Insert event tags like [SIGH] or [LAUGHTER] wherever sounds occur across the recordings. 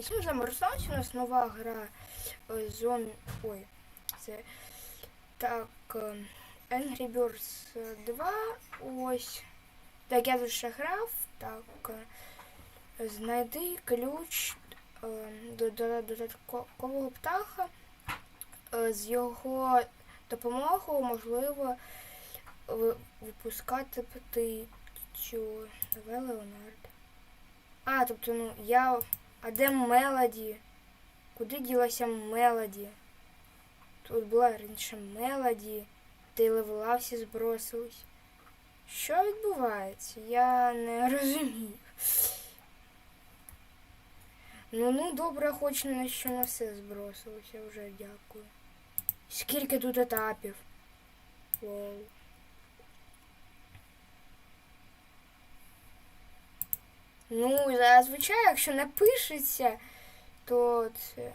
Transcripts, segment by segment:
Всім замерзлась у нас нова гра е, зон. Ой, це так. е, Angry Birds 2. Ось. Так, я тут грав. Так. е, Знайди ключ до до додаткового птаха. З його допомогою можливо випускати птицю. Давай Леонард. А, тобто, ну, я. А де Мелоді? Куди ділася Мелоді? Тут була раніше Мелоді, та й левела всі збросились. Що відбувається? Я не [LAUGHS] розумію. Ну, ну, добре, хоч на що на все збросилося, вже дякую. Скільки тут етапів? Лол. Ну, зазвичай, якщо не пишеться, то це.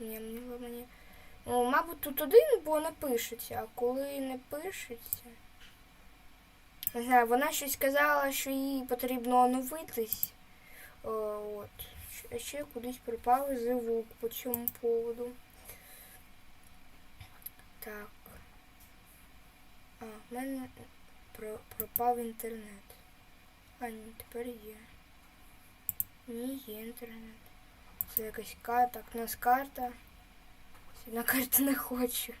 Ні, мені. Ну, мабуть, тут один, бо не пишеться, а коли не пишеться. Не знаю, вона щось казала, що їй потрібно оновитись. О, от. А ще кудись пропав звук по цьому поводу. Так. А, в мене пропав інтернет. А, ні, тепер є. Ні, є інтернет. Це якась карта. Так, у нас карта. На карту [LAUGHS] не хочу.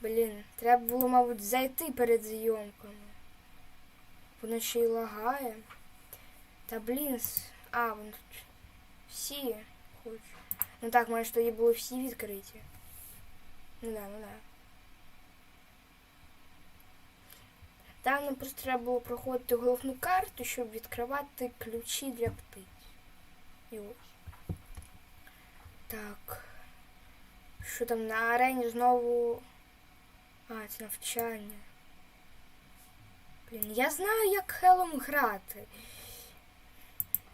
Блін, треба було, мабуть, зайти перед зйомками. Воно ще й лагає. Та блін. с- А, вон тут всі хочуть. Ну так, може тоді були всі відкриті. Ну да, ну да. Там нам просто треба було проходити головну карту, щоб відкривати ключі для птиць. І ось. Так. Що там на арені знову. А, це навчання. Блін, я знаю, як Хелом грати.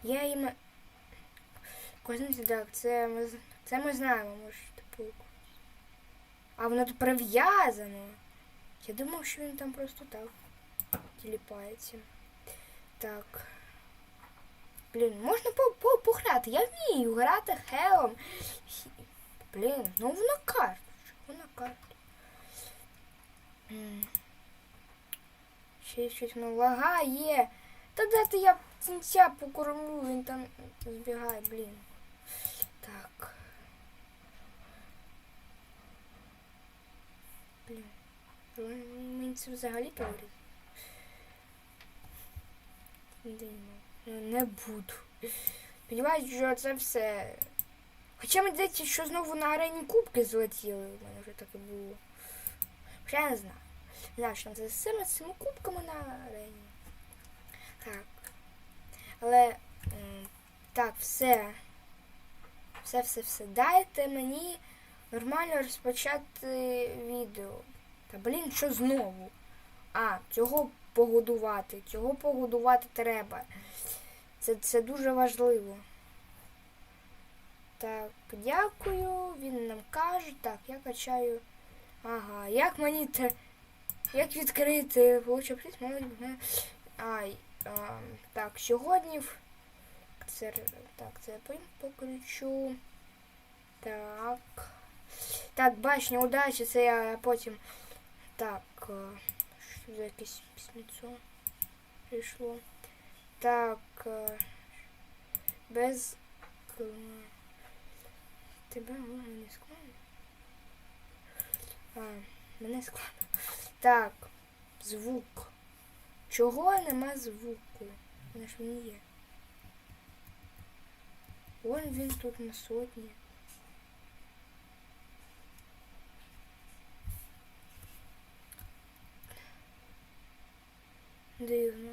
Я їм. Кожен так, це ми, це ми знаємо, може, типу. А воно тут прив'язано. Я думав, що він там просто так тіліпається. Так. Блін, можна по, по, пограти. Я вмію грати Хелом. Блін, ну на карту. Чого на карту? М. Ще щось воно лагає. Та дайте я кінця покормлю, він там збігає, блін. Так. Блін. Мені це взагалі говорить. Ну, не буду. Сподіваюсь, що це все. Хоча мені здається, що знову на арені кубки злетіли. У мене вже таке було. Хоча я не знаю. Не знаю, там це з цими, з цими кубками на арені. Так. Але так, все. Все, все, все. Дайте мені нормально розпочати відео. Та блін, що знову? А, цього погодувати. Цього погодувати треба. Це, це дуже важливо. Так, дякую. Він нам каже. Так, я качаю. Ага, як мені те. Як відкрити? Получив приз, мене. Ай. Так, сьогодні. Це, так, це я покричу. Так. Так, башня удачі, це я потім. Так. Що за якесь прийшло? Так. е, Без. Тебе можна не складно? А, мене складно. Так. Звук. Чого нема звуку? Вона ж він є. Вон він тут на сотні. Дивно.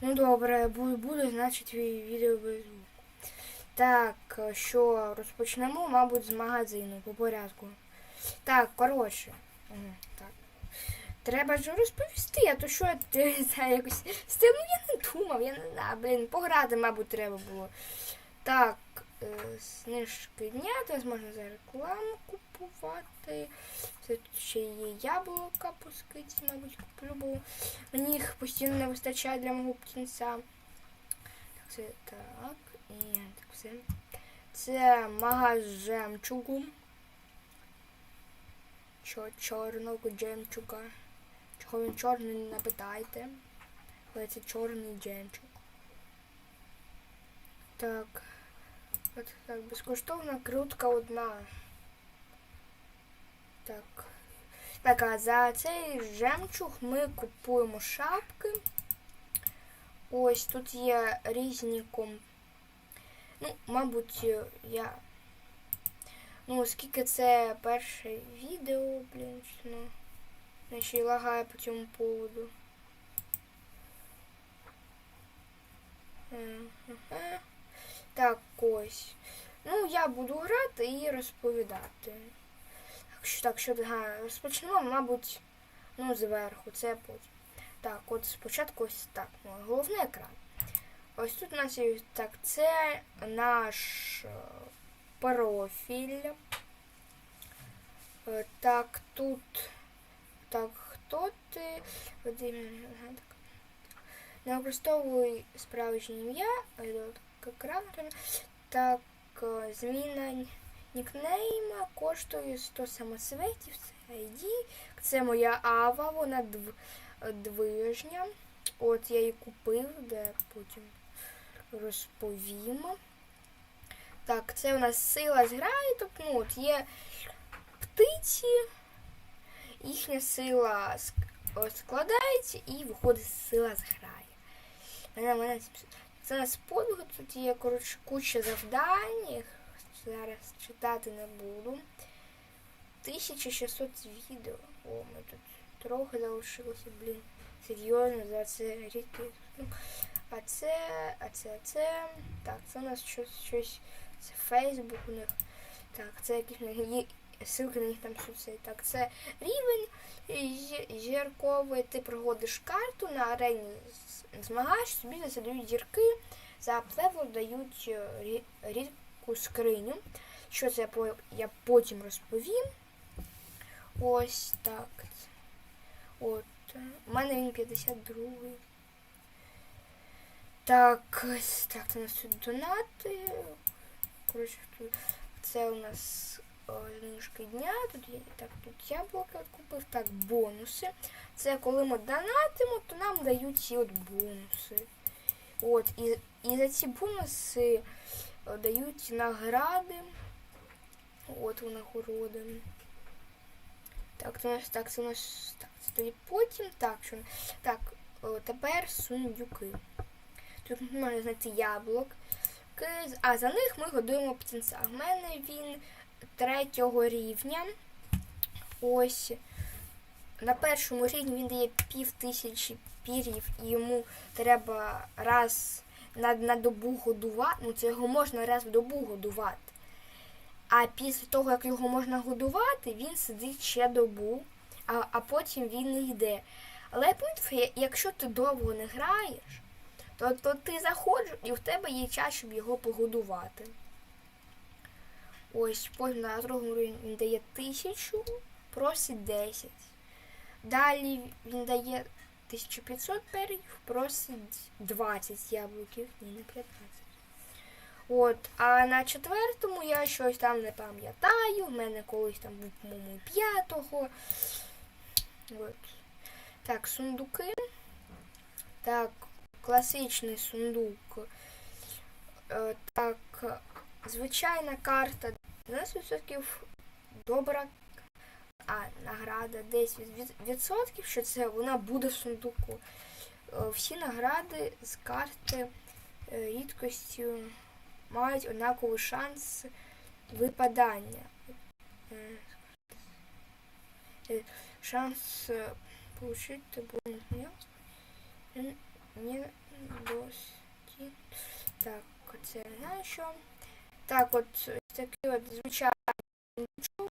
Ну добре, буде, буде значить ві- відео без звуку. Так, е, що розпочнемо, мабуть, з магазину по порядку. Так, коротше. Так. Треба ж розповісти, а то що ти, знаю, якось з цим ну, я не думав, я не знаю, блін, пограти, мабуть, треба було. Так, е, знижки дня, тобто можна за рекламу купувати. Тут ще є яблука скидці, мабуть, куплю, бо мені їх постійно не вистачає для мого птінця. Так, це так. Ні, так все. Це магаз жемчугу. Чо, чорного жемчуга. Чого він чорний, не питайте. Але це чорний жемчуг. Так. От так, безкоштовна крутка одна. Так. Так, а за цей жемчуг ми купуємо шапки. Ось тут є різні ком. Ну, мабуть, я. Ну, оскільки це перше відео, блін, ну. мене ще й лагає по цьому поводу. Так, ось. Ну, я буду грати і розповідати. Так, що, так, розпочнемо, мабуть, ну, зверху, це потім. Так, от спочатку ось так. Ну, головний екран. Ось тут у нас є так, це наш е, профіль. Е, Так, тут. Так, хто ти? Вадим, так. Не використовуй справжнє ім'я. Так, е, зміна нікнейма коштує 100 самоцветів. Це ID. Це моя ава, вона дв, движня. От я її купив, де потім розповім. Так, це у нас сила зграє, тобто ну, от є птиці, їхня сила складається і виходить сила зграє. Це у нас подвиг, тут є коротше, куча завдань, зараз читати не буду. 1600 відео. О, ми тут трохи залишилося, блін. Серйозно, за це рідкі. Ну, а це, а це, а це. Так, це у нас щось, щось. Це Фейсбук у них. Так, це якісь ссылки на них там все. Так, це рівень зірковий. Ти проходиш карту на арені змагаєш, собі задають зірки, за плевел дають е, рідку скриню. Що це я по- я потім розповім. Ось так. От. У мене він 52-й. Так, так, це у нас тут донати. Коротше, це у нас знижки дня. Тут є так, тут яблука купив. Так, бонуси. Це коли ми донатимо, то нам дають ці от бонуси. От, і, і за ці бонуси дають награди. От нагороди. Так, це у нас так, це у нас так, це тоді потім. Так, що так, о, тепер сундюки. Тут можна знайти яблук. А за них ми годуємо птенця. У мене він третього рівня. Ось. На першому рівні він дає пів тисячі пір'їв, і йому треба раз на, на добу годувати. Ну, це його можна раз в добу годувати. А після того, як його можна годувати, він сидить ще добу, а, а потім він не йде. Але я- якщо ти довго не граєш, то, то ти заходиш і в тебе є час, щоб його погодувати. Ось потім на другому рівні він дає тисячу, просить 10. Далі він дає 1500 пер'їв, просить 20 яблуків, ні, не 15. От, а на четвертому я щось там не пам'ятаю. В мене колись там був, по-моєму, п'ятого. От. Так, сундуки. Так, класичний сундук. Е, Так, звичайна карта 12% добра. А, награда 10%, відсотків, що це вона буде в сундуку. Е, Всі награди з карти е, рідкостю мають однаковий шанс випадання. Е, Шанс получити бонус не, досі. Так, це знаю що. Так, от такий от звичайний.